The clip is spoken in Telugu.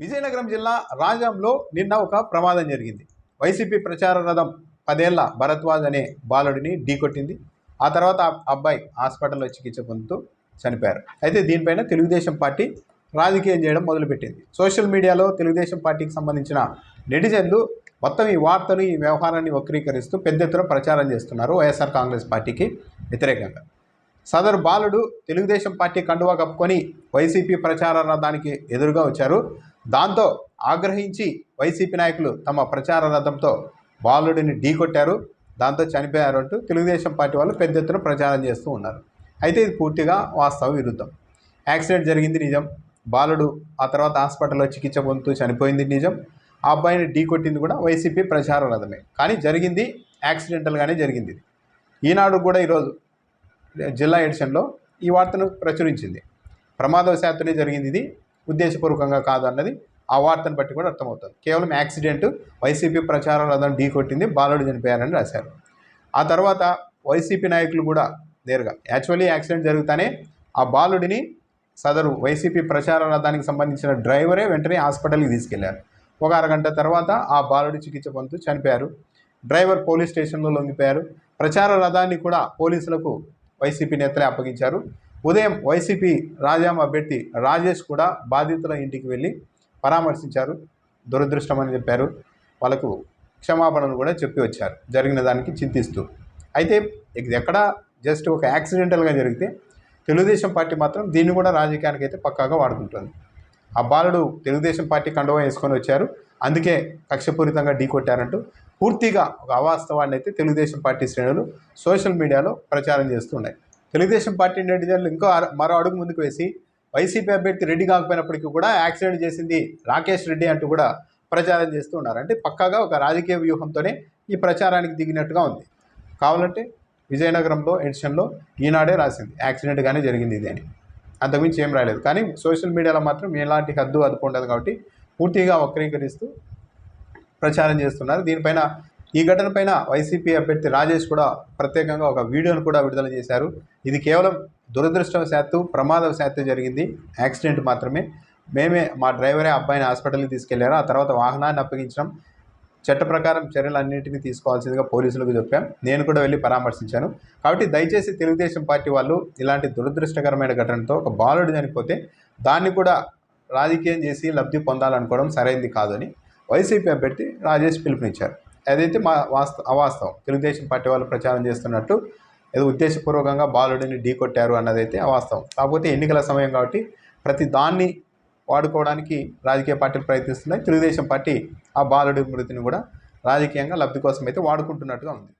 విజయనగరం జిల్లా రాజంలో నిన్న ఒక ప్రమాదం జరిగింది. వైసీపీ ప్రచార రథం పదేళ్ళ భరద్వాజ్ అనే బాలుడిని ఢీకొట్టింది. ఆ తర్వాత అబ్బాయి హాస్పిటల్లో చికిత్స పొందుతూ చనిపోయారు. అయితే దీనిపైన తెలుగుదేశం పార్టీ రాజకీయం చేయడం మొదలుపెట్టింది. సోషల్ మీడియాలో తెలుగుదేశం పార్టీకి సంబంధించిన నెటిజన్లు మొత్తం ఈ వార్తను ఈ వ్యవహారాన్ని వక్రీకరిస్తూ పెద్ద ఎత్తున ప్రచారం చేస్తున్నారు వైఎస్ఆర్ కాంగ్రెస్ పార్టీకి వ్యతిరేకంగా. సదరు బాలుడు తెలుగుదేశం పార్టీ కండువా కప్పుకొని వైసీపీ ప్రచార రథానికి ఎదురుగా వచ్చారు. దాంతో ఆగ్రహించి వైసీపీ నాయకులు తమ ప్రచార రథంతో బాలుడిని ఢీకొట్టారు. దాంతో చనిపోయారు అంటూ తెలుగుదేశం పార్టీ వాళ్ళు పెద్ద ఎత్తున ప్రచారం చేస్తూ ఉన్నారు. అయితే ఇది పూర్తిగా వాస్తవ విరుద్ధం. యాక్సిడెంట్ జరిగింది నిజం. బాలుడు ఆ తర్వాత హాస్పిటల్లో చికిత్స పొందుతూ చనిపోయింది నిజం. ఆ అబ్బాయిని ఢీకొట్టింది కూడా వైసీపీ ప్రచార రథమే. కానీ జరిగింది యాక్సిడెంటల్గానే జరిగింది ఈనాడు కూడా ఈరోజు జిల్లా ఎడిషన్లో ఈ వార్తను ప్రచురించింది. ప్రమాదవశాత్తునే జరిగింది ఇది. ఉద్దేశపూర్వకంగా కాదన్నది ఆ వార్తను బట్టి కూడా అర్థమవుతుంది. కేవలం యాక్సిడెంట్ వైసీపీ ప్రచార రథం ఢీ కొట్టింది బాలుడు చనిపోయారని రాశారు. ఆ తర్వాత వైసీపీ నాయకులు కూడా నేరుగా యాక్చువల్లీ యాక్సిడెంట్ జరుగుతానే ఆ బాలుడిని సదరు వైసీపీ ప్రచార రథానికి సంబంధించిన డ్రైవరే వెంటనే హాస్పిటల్కి తీసుకెళ్ళారు. ఒక అరగంట తర్వాత ఆ బాలుడి చికిత్స పొందుతూ చనిపోయారు. డ్రైవర్ పోలీస్ స్టేషన్లో లొంగిపోయారు. ప్రచార రథాన్ని కూడా పోలీసులకు వైసీపీ నేతలే అప్పగించారు. ఉదయం వైసీపీ రాజాం అభ్యర్థి రాజేష్ కూడా బాధితుల ఇంటికి వెళ్ళి పరామర్శించారు. దురదృష్టం అని చెప్పారు. వాళ్ళకు క్షమాపణలు కూడా చెప్పి వచ్చారు. జరిగిన దానికి చింతిస్తూ. అయితే ఇది ఎక్కడ జస్ట్ ఒక యాక్సిడెంటల్గా జరిగితే తెలుగుదేశం పార్టీ మాత్రం దీన్ని కూడా రాజకీయానికి అయితే పక్కాగా వాడుకుంటుంది. ఆ బాలుడు తెలుగుదేశం పార్టీ కండువా వేసుకొని వచ్చారు. అందుకే కక్షపూరితంగా ఢీకొట్టారంటూ పూర్తిగా ఒక అవాస్తవాన్ని అయితే తెలుగుదేశం పార్టీ శ్రేణులు సోషల్ మీడియాలో ప్రచారం చేస్తున్నాయి. తెలుగుదేశం పార్టీ నెటిజన్లు ఇంకో మరో అడుగు ముందుకు వేసి వైసీపీ అభ్యర్థి రెడ్డి కాకపోయినప్పటికీ కూడా యాక్సిడెంట్ చేసింది రాకేష్ రెడ్డి అంటూ కూడా ప్రచారం చేస్తూ ఉన్నారు. అంటే పక్కాగా ఒక రాజకీయ వ్యూహంతోనే ఈ ప్రచారానికి దిగినట్టుగా ఉంది. కావాలంటే విజయనగరంలో ఎడిషన్లో ఈనాడే రాసింది. యాక్సిడెంట్గానే జరిగింది ఇది అని. అంతకుమించి ఏం రాలేదు. కానీ సోషల్ మీడియాలో మాత్రం ఎలాంటి హద్దు అదుపు ఉండదు కాబట్టి పూర్తిగా వక్రీకరిస్తూ ప్రచారం చేస్తున్నారు. దీనిపైన ఈ ఘటనపైన వైసీపీ అభ్యర్థి రాజేష్ కూడా ప్రత్యేకంగా ఒక వీడియోను కూడా విడుదల చేశారు. ఇది కేవలం దురదృష్టవశాత్తు ప్రమాదవశాత్తు జరిగింది. యాక్సిడెంట్ మాత్రమే. మేమే మా డ్రైవరే అబ్బాయిని హాస్పిటల్కి తీసుకెళ్ళారు. ఆ తర్వాత వాహనాన్ని అప్పగించడం చట్ట ప్రకారం చర్యలన్నింటినీ తీసుకోవాల్సిందిగా పోలీసులకు చెప్పాం. నేను కూడా వెళ్ళి పరామర్శించాను. కాబట్టి దయచేసి తెలుగుదేశం పార్టీ వాళ్ళు ఇలాంటి దురదృష్టకరమైన ఘటనతో ఒక బాలుడు చనిపోతే దాన్ని కూడా రాజకీయం చేసి లబ్ధి పొందాలనుకోవడం సరైంది కాదని వైసీపీ అభ్యర్థి రాజేష్ పిలుపునిచ్చారు. అదైతే మా వాస్త అవాస్తవం తెలుగుదేశం పార్టీ వాళ్ళు ప్రచారం చేస్తున్నట్టు ఏదో ఉద్దేశపూర్వకంగా బాలుడిని ఢీ కొట్టారు అన్నది అన్నదైతే అవాస్తవం. కాకపోతే ఎన్నికల సమయం కాబట్టి ప్రతి దాన్ని వాడుకోవడానికి రాజకీయ పార్టీలు ప్రయత్నిస్తున్నాయి. తెలుగుదేశం పార్టీ ఆ బాలుడి మృతిని కూడా రాజకీయంగా లబ్ధి కోసం అయితే వాడుకుంటున్నట్టుగా ఉంది.